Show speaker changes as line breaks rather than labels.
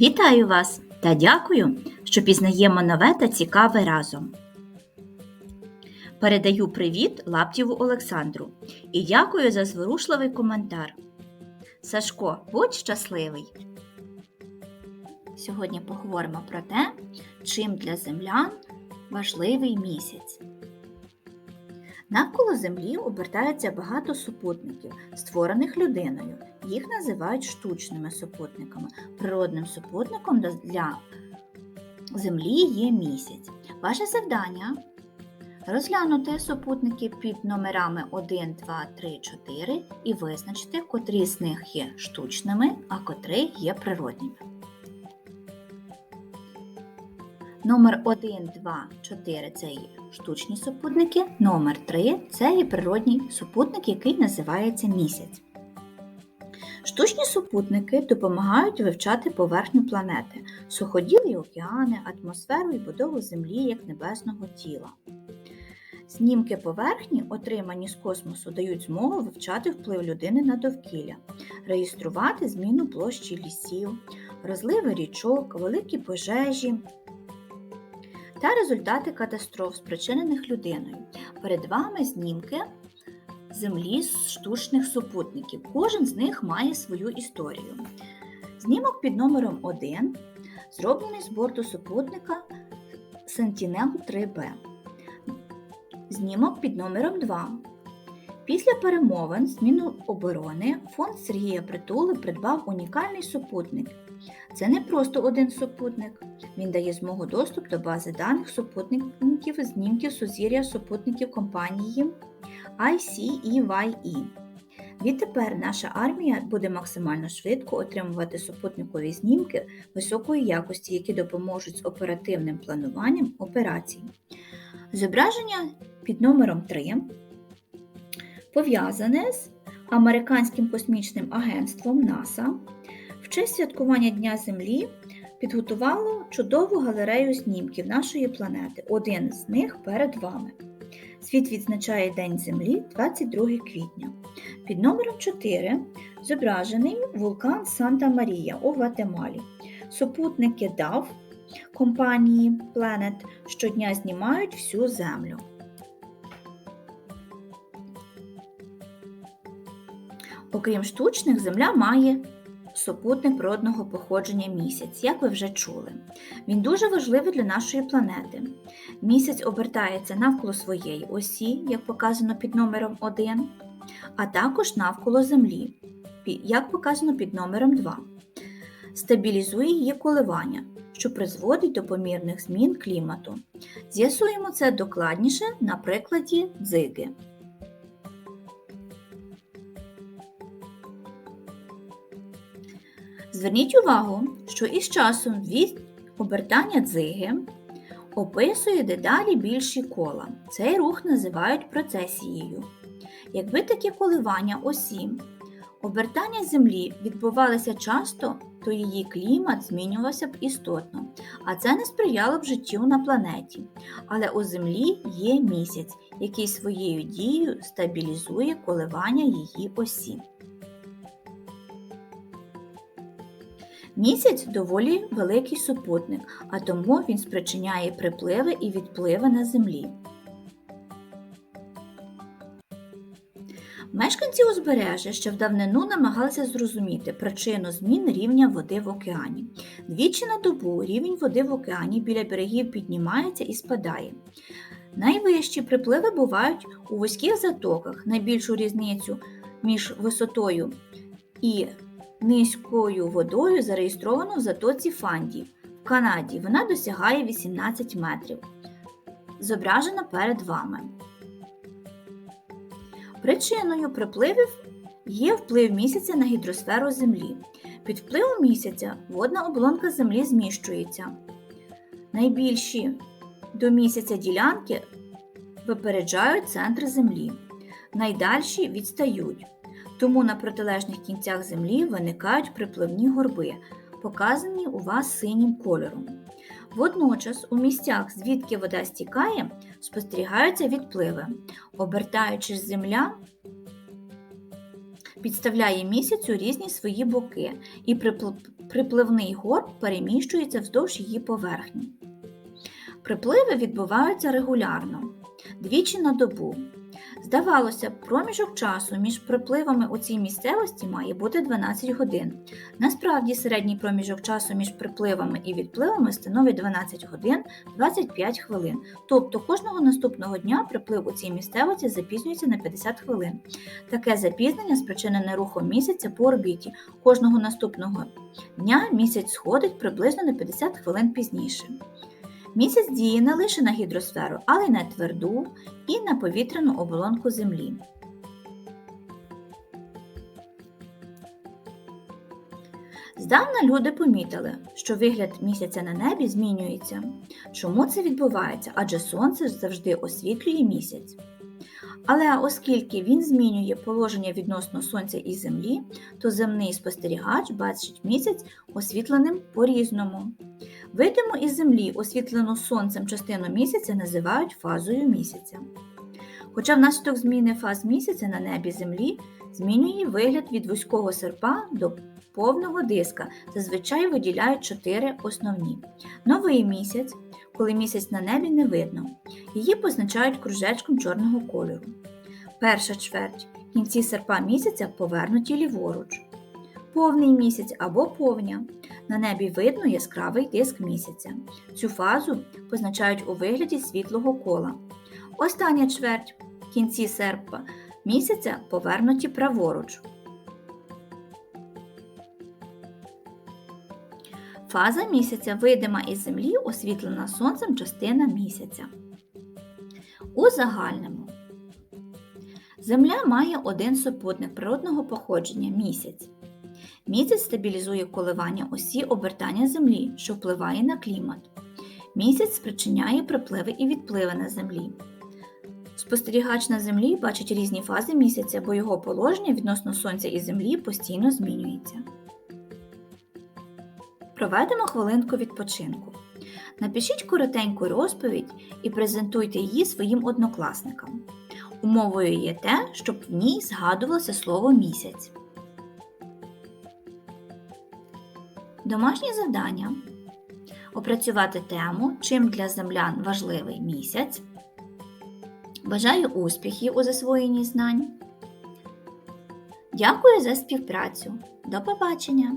Вітаю вас та дякую, що пізнаємо нове та цікаве разом. Передаю привіт Лаптєву Олександру і дякую за зворушливий коментар. Сашко, будь щасливий! Сьогодні поговоримо про те, чим для землян важливий місяць. Навколо Землі обертається багато супутників, створених людиною. Їх називають штучними супутниками. Природним супутником для Землі є місяць. Ваше завдання розглянути супутники під номерами 1, 2, 3, 4 і визначити, котрі з них є штучними, а котрі є природніми. Номер 1, 2, 4 це є штучні супутники, номер 3 це є природній супутник, який називається місяць. Штучні супутники допомагають вивчати поверхню планети, суходілі океани, атмосферу і будову Землі як небесного тіла. Знімки поверхні, отримані з космосу, дають змогу вивчати вплив людини на довкілля, реєструвати зміну площі лісів, розливи річок, великі пожежі, та результати катастроф, спричинених людиною. Перед вами знімки Землі з штучних супутників. Кожен з них має свою історію. Знімок під номером 1 зроблений з борту супутника Sentinel 3B. Знімок під номером 2. Після перемовин з Міноборони фонд Сергія Притули придбав унікальний супутник. Це не просто один супутник. Він дає змогу доступ до бази даних супутників знімків сузір'я супутників компанії ICEYE. Відтепер наша армія буде максимально швидко отримувати супутникові знімки високої якості, які допоможуть з оперативним плануванням операцій. Зображення під номером 3 пов'язане з Американським космічним агентством НАСА в честь святкування Дня Землі підготувало чудову галерею знімків нашої планети. Один з них перед вами. Світ відзначає День Землі 22 квітня. Під номером 4 зображений вулкан Санта Марія у Гватемалі. Супутники DAV компанії Planet щодня знімають всю Землю. Окрім штучних, Земля має супутник природного походження місяць, як ви вже чули. Він дуже важливий для нашої планети. Місяць обертається навколо своєї осі, як показано під номером 1, а також навколо Землі, як показано під номером 2. Стабілізує її коливання, що призводить до помірних змін клімату. З'ясуємо це докладніше на прикладі дзиги. Зверніть увагу, що із часом від обертання дзиги описує дедалі більші кола. Цей рух називають процесією. Якби такі коливання осі обертання Землі відбувалися часто, то її клімат змінювався б істотно, а це не сприяло б життю на планеті. Але у Землі є місяць, який своєю дією стабілізує коливання її осі. Місяць доволі великий супутник, а тому він спричиняє припливи і відпливи на землі. Мешканці узбережжя ще в давнину намагалися зрозуміти причину змін рівня води в океані. Двічі на добу рівень води в океані біля берегів піднімається і спадає. Найвищі припливи бувають у вузьких затоках. Найбільшу різницю між висотою і низькою водою зареєстровано в затоці Фанді в Канаді. Вона досягає 18 метрів. Зображена перед вами. Причиною припливів є вплив місяця на гідросферу Землі. Під впливом місяця водна оболонка Землі зміщується. Найбільші до місяця ділянки випереджають центр Землі. Найдальші відстають. Тому на протилежних кінцях землі виникають припливні горби, показані у вас синім кольором. Водночас у місцях, звідки вода стікає, спостерігаються відпливи. Обертаючись земля, підставляє місяцю різні свої боки, і припливний горб переміщується вздовж її поверхні. Припливи відбуваються регулярно, двічі на добу. Здавалося, б, проміжок часу між припливами у цій місцевості має бути 12 годин. Насправді середній проміжок часу між припливами і відпливами становить 12 годин 25 хвилин. Тобто кожного наступного дня приплив у цій місцевості запізнюється на 50 хвилин. Таке запізнення спричинене рухом місяця по орбіті. Кожного наступного дня місяць сходить приблизно на 50 хвилин пізніше. Місяць діє не лише на гідросферу, але й на тверду і на повітряну оболонку Землі. Здавна люди помітили, що вигляд місяця на небі змінюється. Чому це відбувається? Адже сонце завжди освітлює місяць. Але оскільки він змінює положення відносно Сонця і Землі, то земний спостерігач бачить місяць освітленим по-різному. Видимо із Землі освітлену сонцем частину місяця називають фазою місяця. Хоча внаслідок зміни фаз місяця на небі Землі змінює вигляд від вузького серпа до повного диска, зазвичай виділяють чотири основні. Новий місяць, коли місяць на небі не видно, її позначають кружечком чорного кольору. Перша чверть кінці серпа місяця повернуті ліворуч. Повний місяць або повня. На небі видно яскравий диск місяця. Цю фазу позначають у вигляді світлого кола. Остання чверть в кінці серпа місяця повернуті праворуч. Фаза місяця видима із землі, освітлена сонцем частина місяця. У загальному Земля має один супутник природного походження місяць. Місяць стабілізує коливання осі обертання Землі, що впливає на клімат. Місяць спричиняє припливи і відпливи на Землі. Спостерігач на Землі бачить різні фази місяця, бо його положення відносно Сонця і Землі постійно змінюється. Проведемо хвилинку відпочинку. Напишіть коротеньку розповідь і презентуйте її своїм однокласникам. Умовою є те, щоб в ній згадувалося слово місяць. Домашнє завдання опрацювати тему, чим для землян важливий місяць. Бажаю успіхів у засвоєнні знань. Дякую за співпрацю. До побачення!